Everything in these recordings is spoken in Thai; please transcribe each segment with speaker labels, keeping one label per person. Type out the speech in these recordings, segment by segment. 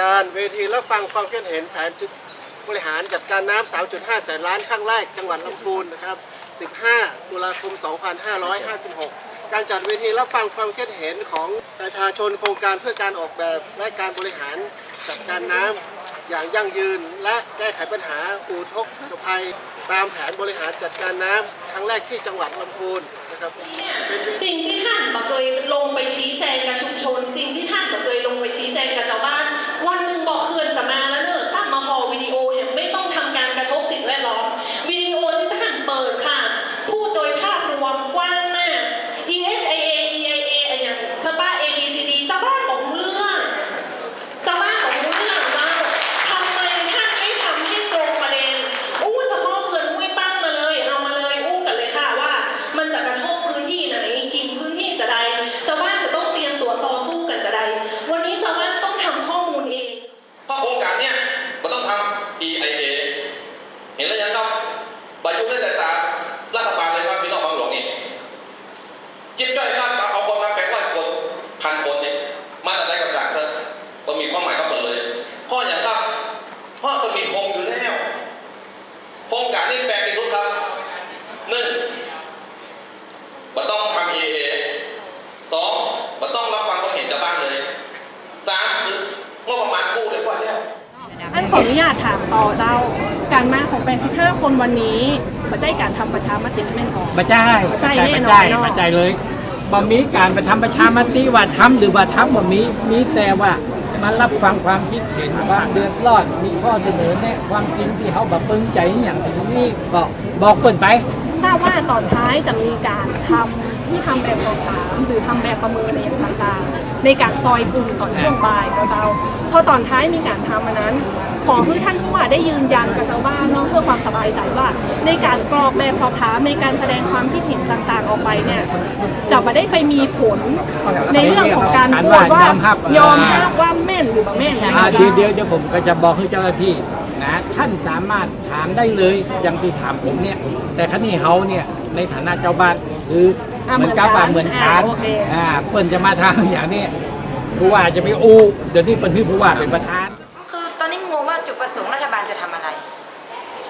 Speaker 1: การเวทีรับฟังความคิดเห็นแผนบริหารจัดการน้ำ 3.5 แสนล้านครั้งแรกจังหวัดลำพูนนะครับ 15 ตุลาคม 2556 การจัดเวทีรับฟังความคิดเห็นของประชาชนโครงการเพื่อการออกแบบและการบริหารจัดการน้ำอย่างยั่งยืน และแก้ไขปัญหาอุทกภัย ตามแผนบริหารจัดการน้ำครั้งแรกที่จังหวัดลำพูนนะครับเนเวที
Speaker 2: สิ่งที่ท่านบอกเคยลงไปชี้แจงกับชุมชน สิ่งที่ท่านบอกเคยลง เพราะมันมี
Speaker 3: โครงอยู่แล้วโครงการนี้แปลงที่สุดครับหนึ่งมันต้องทำ EIA สองมันต้องรับฟังความเห็นจากบ้านเลยสามคืองบประมาณกู้เลยกว่าแล้ว
Speaker 2: อันขออนุญาตถามต่อเจ้าการมาของ85คนวันนี้มาใจการทำประชามติแม่นออก
Speaker 4: มาจ่าย
Speaker 2: จ่าย
Speaker 4: จ่าย
Speaker 2: แน่
Speaker 4: มาน
Speaker 2: อน
Speaker 4: จ่าย
Speaker 2: เนาะ
Speaker 4: มาจ่ายเลยบ่มีการไปทำประชามติว่าทำหรือว่าทำบ่มีมีแต่ว่า มารับฟังความคิดเห็นความเดือดร้อนมีข้อเสนอแนะความจริงที่เขาแบบปึงใจอย่างนี้บอกบอกเปิดไป
Speaker 2: ทราบว่าตอนท้ายจะมีการทำ ที่ทำแบบสอบถามหรือทำแบบประเมินอะไรอย่างต่างๆ ในการซอยกลุ่มตอนช่วงบ่ายเราเจ้าพอตอนท้ายมีการทำอันนั้น ขอให้ท่านผู้ว่าได้ยืนยันกับชาวบ้านเนาะเพื่อความสบายใจว่า ในการกรอกแบบสอบถามในการแสดงความคิดเห็นต่างๆ ออกไปเนี่ยจะไม่ได้ไปมีผลในเรื่องของการโหวตว่ายอมรับว่าแม่นหรือไม่แม่นนะ
Speaker 4: อ่า
Speaker 2: คะ
Speaker 4: เดี๋ยวเดี๋ยวเดี๋ยวผมก็จะบอกให้เจ้าหน้าที่นะท่านสามารถถามได้เลยอย่างที่ถามผมเนี่ย แต่ครั้นี้เขาเนี่ยในฐานะเจ้าบ้านคืออา เหมือนกับว่า
Speaker 2: เห
Speaker 4: เห
Speaker 2: มื
Speaker 4: มื
Speaker 2: อ
Speaker 4: อนน
Speaker 2: กัน
Speaker 4: ชาน
Speaker 2: อ่าโอเค
Speaker 4: อ่าเปิ้นจะมาทำอย่างนี้ผู้ว่าจะไปอูเดี๋ยวนี้เป็นพี่ผู้ว่าเป็นประธาน
Speaker 5: คือตอนนี้งงว่าจุดประสงค์รัฐบาลจะทำอะไร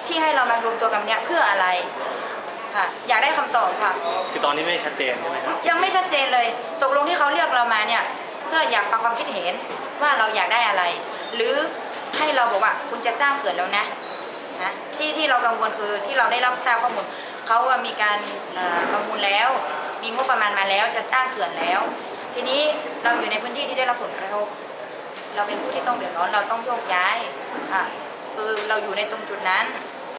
Speaker 5: ที่ให้เรามารวมตัวกันเนี้ยเพื่ออะไรค่ะอยากได้คำตอบค่ะ
Speaker 6: คือตอนนี้ไม่ชัดเจนใช่ไหมครับ
Speaker 5: ยังไม่ชัดเจนเลย ตกลงที่เขาเรียกเรามาเนี่ย เพื่ออยากฟังความคิดเห็นว่าเราอยากได้อะไร หรือให้เราบอกว่าคุณจะสร้างเขื่อนแล้วนะนะที่ที่เรากังวลคือที่เราได้รับทราบข้อมูลเขาว่ามีการเอ่อประมูลแล้ว มีงบประมาณมาแล้วจะสร้างเขื่อนแล้ว ทีนี้เราอยู่ในพื้นที่ที่ได้รับผลกระทบ เราเป็นผู้ที่ต้องเดือดร้อนเราต้องโยกย้ายค่ะคือเราอยู่ในตรงจุดนั้น